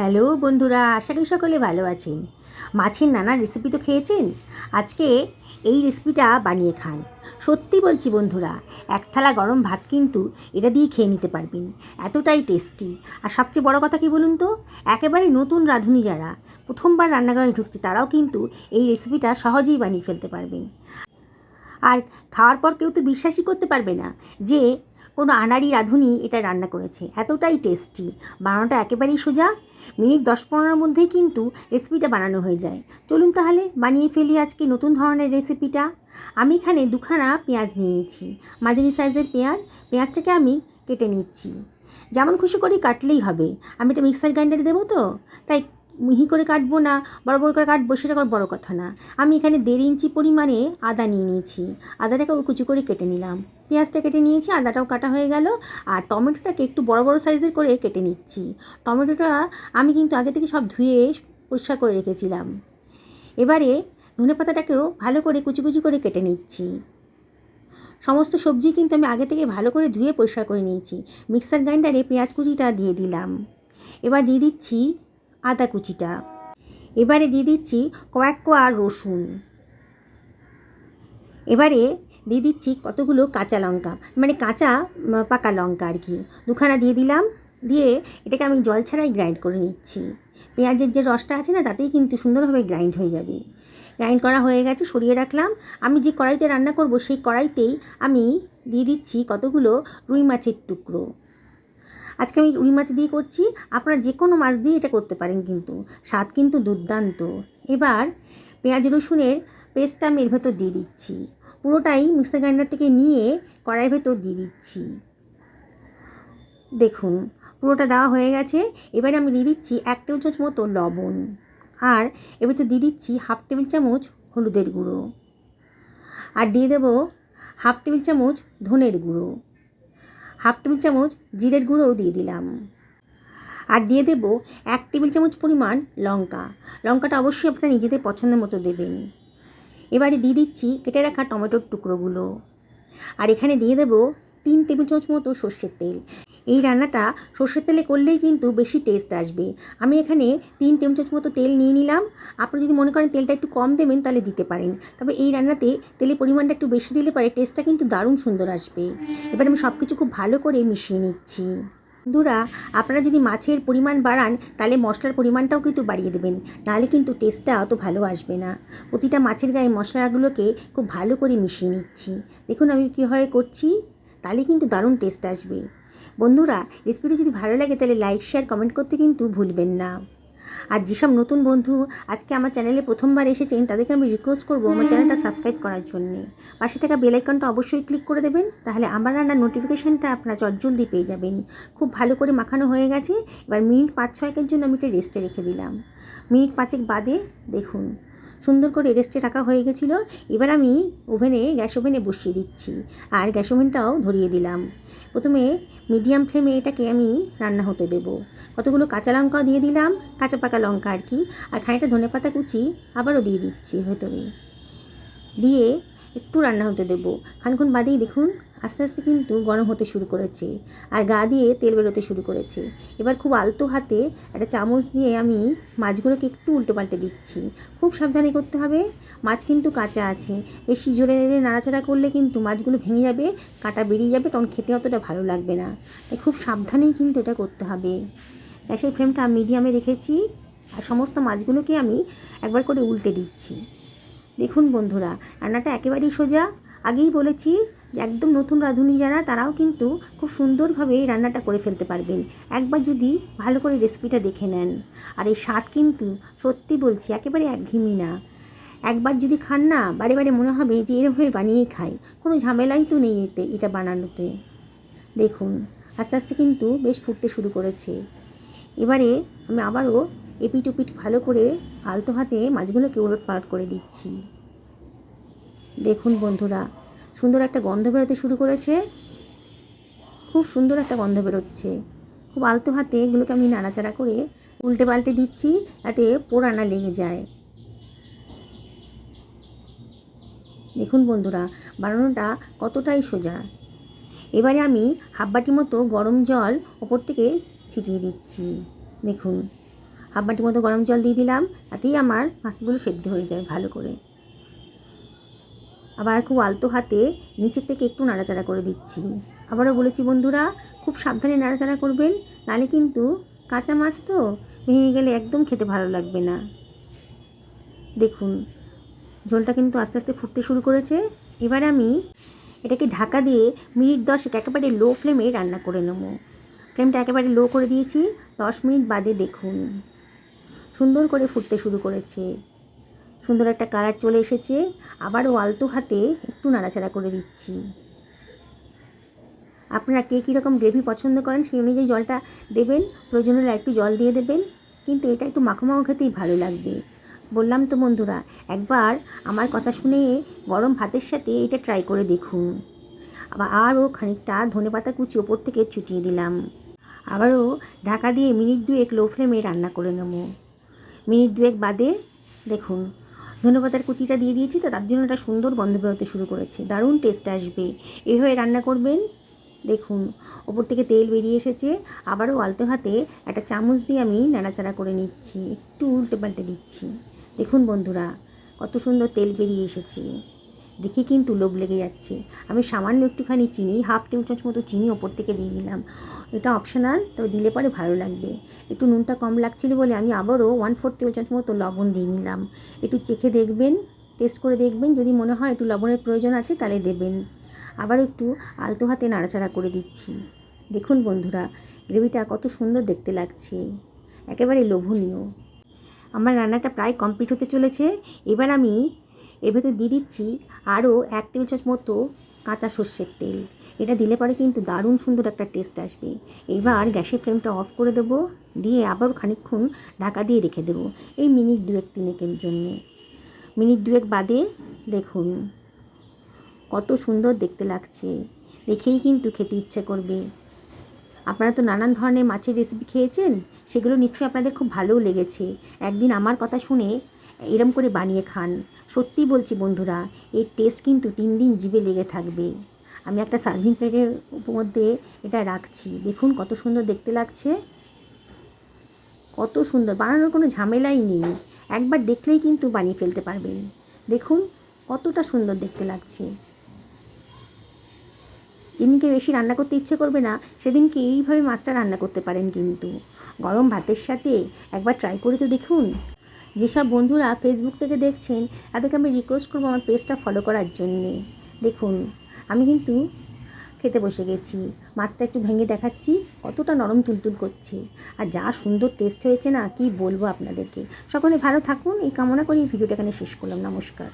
Hello বন্ধুরা, আশা করি সকলে ভালো আছেন। মাছের নানা রেসিপি তো খেয়েছেন? আজকে এই রেসিপিটা বানিয়ে খান। সত্যি বলছি বন্ধুরা, এক থালা গরম ভাত কিন্তু এটা দিয়ে খেয়ে নিতে পারবেন। এতটাই টেস্টি আর সবচেয়ে বড় কথা কি বলুন তো? একেবারে নতুন রাঁধুনি যারা, প্রথমবার রান্নাঘরে ঢুকছে তারাও কিন্তু এই রেসিপিটা সহজেই বানিয়ে ফেলতে পারবেন। আর খাওয়ার পর কেউ তো বিশ্বাসই করতে পারবে না যে কোনো আনাড়ি রাঁধুনি এটা রান্না করেছে। এতটাই টেস্টি বানানোটা একেবারেই সোজা। মিনিট দশ পনেরোর মধ্যেই কিন্তু রেসিপিটা বানানো হয়ে যায়। চলুন তাহলে বানিয়ে ফেলি আজকে নতুন ধরনের রেসিপিটা আমি এখানে দুখানা পেঁয়াজ নিয়েছি। মাঝারি সাইজের পেঁয়াজ। পেঁয়াজটাকে আমি কেটে নিচ্ছি। যেমন খুশি করে কাটলেই হবে। আমি এটা মিক্সার গ্রাইন্ডারে দেবো তো? তাই মিহি করে কাটবো না বড় বড় করে কাটবো, সেটা কোনো বড় কথা না। আমি এখানে দেড় ইঞ্চি পরিমাণে আদা নিয়ে নিয়েছি। আদাটাকে কুচি করে কেটে নিলাম। পেঁয়াজটা কেটে নিয়েছি, আদাটাও কাটা হয়ে গেল। আর টমেটোটাকে একটু বড় বড় সাইজের করে কেটে নিচ্ছি। টমেটোটা আমি কিন্তু আগে থেকে সব ধুয়ে পরিষ্কার করে রেখেছিলাম। এবারে ধনে পাতাটাকেও ভালো করে কুচি কুচি করে কেটে নিচ্ছি। সমস্ত সবজি কিন্তু আমি আগে থেকে ভালো করে ধুয়ে পরিষ্কার করে নিয়েছি। মিক্সার গ্রাইন্ডারে পেঁয়াজ কুচিটা দিয়ে দিলাম। এবার দিয়ে দিচ্ছি আদা কুচিটা। এবারে দিয়ে দিচ্ছি কয়েক কোয়া রসুন। এবারে দিয়ে দিচ্ছি কতগুলো কাঁচা লঙ্কা মানে কাঁচা পাকা লঙ্কা আর কি। দুখানা দিয়ে দিলাম, দিয়ে এটাকে আমি জল ছাড়াই গ্রাইন্ড করে নিচ্ছি। পেঁয়াজের যে রসটা আছে না, তাতেই কিন্তু সুন্দরভাবে গ্রাইন্ড হয়ে যাবে। গ্রাইন্ড করা হয়ে গেছে, সরিয়ে রাখলাম। আমি যে কড়াইতে রান্না করব, সেই কড়াইতেই আমি দিয়ে দিচ্ছি কতগুলো রুই মাছের টুকরো। আজকে আমি রুই মাছ দিয়ে করছি, আপনারা যে কোনো মাছ দিয়ে এটা করতে পারেন কিন্তু। স্বাদ কিন্তু দুর্দান্ত। এবার পেঁয়াজ রসুনের পেস্টটা আমি এর ভেতর দিয়ে দিচ্ছি। পুরোটাই মিক্সার গ্রাইন্ডার থেকে নিয়ে কড়াইয়ের ভেতর দিয়ে দিচ্ছি। দেখুন, পুরোটা দেওয়া হয়ে গেছে। এবারে আমি দিয়ে দিচ্ছি এক টেবিল চামচ মতো লবণ। আর এবার তো দিয়ে দিচ্ছি হাফ টেবিল চামচ হলুদের গুঁড়ো। আর দিয়ে দেবো হাফ টেবিল চামচ ধনের গুঁড়ো। হাফ টেবিল চামচ জিরের গুঁড়োও দিয়ে দিলাম। আর দিয়ে দেব এক টেবিল চামচ পরিমাণ লঙ্কা। লঙ্কাটা অবশ্যই আপনারা নিজেদের পছন্দ মতো দেবেন। এবারে দিয়ে দিচ্ছি কেটে রাখা টমেটোর টুকরোগুলো। আর এখানে দিয়ে দেব তিন টেবিল চামচ মতো সর্ষের তেল। এই রান্নাটা সর্ষের তেলে করলেই কিন্তু বেশি টেস্ট আসবে। আমি এখানে তিন চামচ মতো তেল নিয়ে নিলাম। আপনি যদি মনে করেন তেলটা একটু কম দেবেন, তাহলে দিতে পারেন। তবে এই রান্নাতে তেলের পরিমাণটা একটু বেশি দিলে পারে টেস্টটা কিন্তু দারুণ সুন্দর আসবে। এবার আমি সব কিছু খুব ভালো করে মিশিয়ে নিচ্ছি। বন্ধুরা, আপনারা যদি মাছের পরিমাণ বাড়ান, তাহলে মশলার পরিমাণটাও কিন্তু বাড়িয়ে দেবেন। নাহলে কিন্তু টেস্টটা অত ভালো আসবে না। প্রতিটা মাছের গায়ে মশলাগুলোকে খুব ভালো করে মিশিয়ে নিচ্ছি। দেখুন আমি কীভাবে করছি, তাহলে কিন্তু দারুণ টেস্ট আসবে। বন্ধুরা রেসিপিটি যদি ভালো লাগে তাহলে লাইক শেয়ার কমেন্ট করতে কিন্তু ভুলবেন না। আর যেসব নতুন বন্ধু আজকে আমার চ্যানেলে প্রথমবার এসেছেন তাদেরকে আমি রিকোয়েস্ট করব আমার চ্যানেলটা সাবস্ক্রাইব করার জন্যে। পাশে থাকা বেল আইকনটা অবশ্যই ক্লিক করে দেবেন তাহলে আমার রান্নার নোটিফিকেশানটা আপনারা চটজলদি পেয়ে যাবেন। খুব ভালো করে মাখানো হয়ে গেছে এবার মিনিট পাঁচ ছয়েকের জন্য আমি এটা রেস্টে রেখে দিলাম। মিনিট পাঁচেক বাদে দেখুন। সুন্দর করে রেস্টে রাখা হয়ে গেছিল। এবার আমি ওভেনে গ্যাস ওভেনে বসিয়ে দিচ্ছি। আর গ্যাস ওভেনটাও ধরিয়ে দিলাম। প্রথমে মিডিয়াম ফ্লেমে এটাকে আমি রান্না হতে দেব। কতগুলো কাঁচা লঙ্কাও দিয়ে দিলাম, কাঁচা পাকা লঙ্কা আর কি। আর খানিকটা ধনে পাতা কুচি আবারও দিয়ে দিচ্ছি ভেতরে। দিয়ে একটু রান্না হতে দেবো। খানিক্ষণ বাদেই দেখুন আস্তে আস্তে কিন্তু গরম হতে শুরু করেছে আর গা দিয়ে তেল বেরোতে শুরু করেছে। এবার খুব আলতো হাতে একটা চামচ দিয়ে আমি মাছগুলোকে একটু উল্টো পাল্টে দিচ্ছি। খুব সাবধানে করতে হবে। মাছ কিন্তু কাঁচা আছে। বেশি জোরে জোরে নাড়াচাড়া করলে কিন্তু মাছগুলো ভেঙে যাবে, কাটা বেরিয়ে যাবে, তখন খেতে অতটা ভালো লাগবে না। তাই খুব সাবধানেই কিন্তু এটা করতে হবে। গ্যাসের ফ্লেমটা মিডিয়ামে রেখেছি আর সমস্ত মাছগুলোকে আমি একবার করে উল্টে দিচ্ছি। দেখুন বন্ধুরা, রান্নাটা একেবারেই সোজা। আগেই বলেছি একদম নতুন রাঁধুনি যারা, তারাও কিন্তু খুব সুন্দরভাবে এই রান্নাটা করে ফেলতে পারবেন। একবার যদি ভালো করে রেসিপিটা দেখে নেন। আর এই স্বাদ কিন্তু সত্যি বলছি একেবারে একঘেয়েমি না। একবার যদি খান না, বারে বারে মনে হবে যে এরমভাবে বানিয়েই খাই কোনো ঝামেলাই তো নেই এতে এটা বানানোতে। দেখুন, আস্তে আস্তে কিন্তু বেশ ফুটতে শুরু করেছে। এবারে আমি আবারও এপিট ওপিট ভালো করে আলতো হাতে মাছগুলোকে উলট পালট করে দিচ্ছি। দেখুন বন্ধুরা সুন্দর একটা গন্ধ বেরোতে শুরু করেছে। খুব সুন্দর একটা গন্ধ বেরোচ্ছে। খুব আলতো হাতে এগুলোকে আমি নাড়াচাড়া করে উল্টে পাল্টে দিচ্ছি যাতে পোড়ানা লেগে যায়। দেখুন বন্ধুরা, বানানোটা কতটাই সোজা। এবারে আমি হাফ বাটি মতো গরম জল ওপর থেকে ছিটিয়ে দিচ্ছি। দেখুন হাফ বাটি মতো গরম জল দিয়ে দিলাম, তাতেই আমার মাছগুলো সেদ্ধ হয়ে যায় ভালো করে। আবার খুব আলতো হাতে নিচের থেকে একটু নাড়াচাড়া করে দিচ্ছি। আবারও বলেছি, বন্ধুরা, খুব সাবধানে নাড়াচাড়া করবেন, নালে কিন্তু কাঁচা মাছ তো ভেঙে গেলে একদম খেতে ভালো লাগবে না। দেখুন, ঝোলটা কিন্তু আস্তে আস্তে ফুটতে শুরু করেছে। এবার আমি এটাকে ঢাকা দিয়ে মিনিট দশেক একেবারে লো ফ্লেমে রান্না করে নেব। ফ্লেমটা একেবারে লো করে দিয়েছি, দশ মিনিট বাদে দেখুন। সুন্দর করে ফুটতে শুরু করেছে। সুন্দর একটা কালার চলে এসেছে। আবারও আলতো হাতে একটু নাড়াচাড়া করে দিচ্ছি। আপনারা কে কীরকম গ্রেভি পছন্দ করেন সেই অনুযায়ী জলটা দেবেন। প্রয়োজন হলে একটু জল দিয়ে দেবেন। কিন্তু এটা একটু মাখো মাখো খেতেই ভালো লাগবে। বললাম তো বন্ধুরা, একবার আমার কথা শুনে গরম ভাতের সাথে এটা ট্রাই করে দেখুন। আবার আরও খানিকটা ধনে পাতা কুচি ওপর থেকে ছুটিয়ে দিলাম। আবারও ঢাকা দিয়ে মিনিট দুয়েক লো ফ্লেমে রান্না করে নেব। মিনিট দুয়েক বাদে দেখুন। ধনেপাতার কুচিটা দিয়ে দিয়েছি তো তার জন্য একটা সুন্দর গন্ধ বেরোতে শুরু করেছে। দারুণ টেস্ট আসবে। এভাবে রান্না করবেন। দেখুন, ওপর থেকে তেল বেরিয়ে এসেছে। আবারও আলতো হাতে একটা চামচ দিয়ে আমি নাড়াচাড়া করে নিচ্ছি। একটু উল্টে পাল্টে দিচ্ছি। দেখুন বন্ধুরা, কত সুন্দর তেল বেরিয়ে এসেছে। দেখে কিন্তু লোভ লেগে যাচ্ছে। আমি সামান্য একটুখানি চিনি, হাফ টেবিল চামচ মতো চিনি ওপর থেকে দিয়ে দিলাম। এটা অপশনাল তবে দিলে পরে ভালো লাগবে। একটু নুনটা কম লাগছিল বলে আমি আবারও ওয়ান ফোর টেবিল চামচ মতো লবণ দিয়ে নিলাম। একটু চেখে দেখবেন টেস্ট করে দেখবেন। যদি মনে হয় একটু লবণের প্রয়োজন আছে তাহলে দেবেন। আবার একটু আলতো হাতে নাড়াচাড়া করে দিচ্ছি। দেখুন বন্ধুরা, গ্রেভিটা কত সুন্দর দেখতে লাগছে। একেবারে লোভনীয়। আমার রান্নাটা প্রায় কমপ্লিট হতে চলেছে। এবার আমি এর ভেতর দিয়ে দিচ্ছি আরও এক টেবিল চামচ মতো কাঁচা সর্ষের তেল। এটা দিলে পরে কিন্তু দারুণ সুন্দর একটা টেস্ট আসবে। এবার গ্যাসের ফ্লেমটা অফ করে দেবো, দিয়ে আবার খানিকক্ষণ ঢাকা দিয়ে রেখে দেবো এই মিনিট দুয়েক তিনেকের জন্যে। মিনিট দুয়েক বাদে দেখুন কত সুন্দর দেখতে লাগছে। দেখেই কিন্তু খেতে ইচ্ছে করবে। আপনারা তো নানান ধরনের মাছের রেসিপি খেয়েছেন, সেগুলো নিশ্চয়ই আপনাদের খুব ভালোও লেগেছে। একদিন আমার কথা শুনে এরম করে বানিয়ে খান। সত্যি বলছি বন্ধুরা, এর টেস্ট কিন্তু তিন দিন জিভে লেগে থাকবে। আমি একটা সার্ভিং প্লেটের মধ্যে এটা রাখছি। দেখুন কত সুন্দর দেখতে লাগছে। কত সুন্দর, বানানোর কোনো ঝামেলাই নেই। একবার দেখলেই কিন্তু বানিয়ে ফেলতে পারবেন। দেখুন কতটা সুন্দর দেখতে লাগছে। যেদিনকে বেশি রান্না করতে ইচ্ছে করবে না সেদিনকে এইভাবে মাছটা রান্না করতে পারেন কিন্তু। গরম ভাতের সাথে একবার ট্রাই করে তো দেখুন। যেসব বন্ধুরা ফেসবুক থেকে দেখছেন, তাদেরকে আমি রিকোয়েস্ট করব আমার পেজটা ফলো করার জন্যে। দেখুন, আমি কিন্তু খেতে বসে গেছি। মাছটা একটু ভেঙে দেখাচ্ছি, কতটা নরম তুলতুল করছে। আর যা সুন্দর টেস্ট হয়েছে না, কি বলব আপনাদেরকে। সকলে ভালো থাকুন, এই কামনা করি ভিডিওটা এখানে শেষ করলাম। নমস্কার।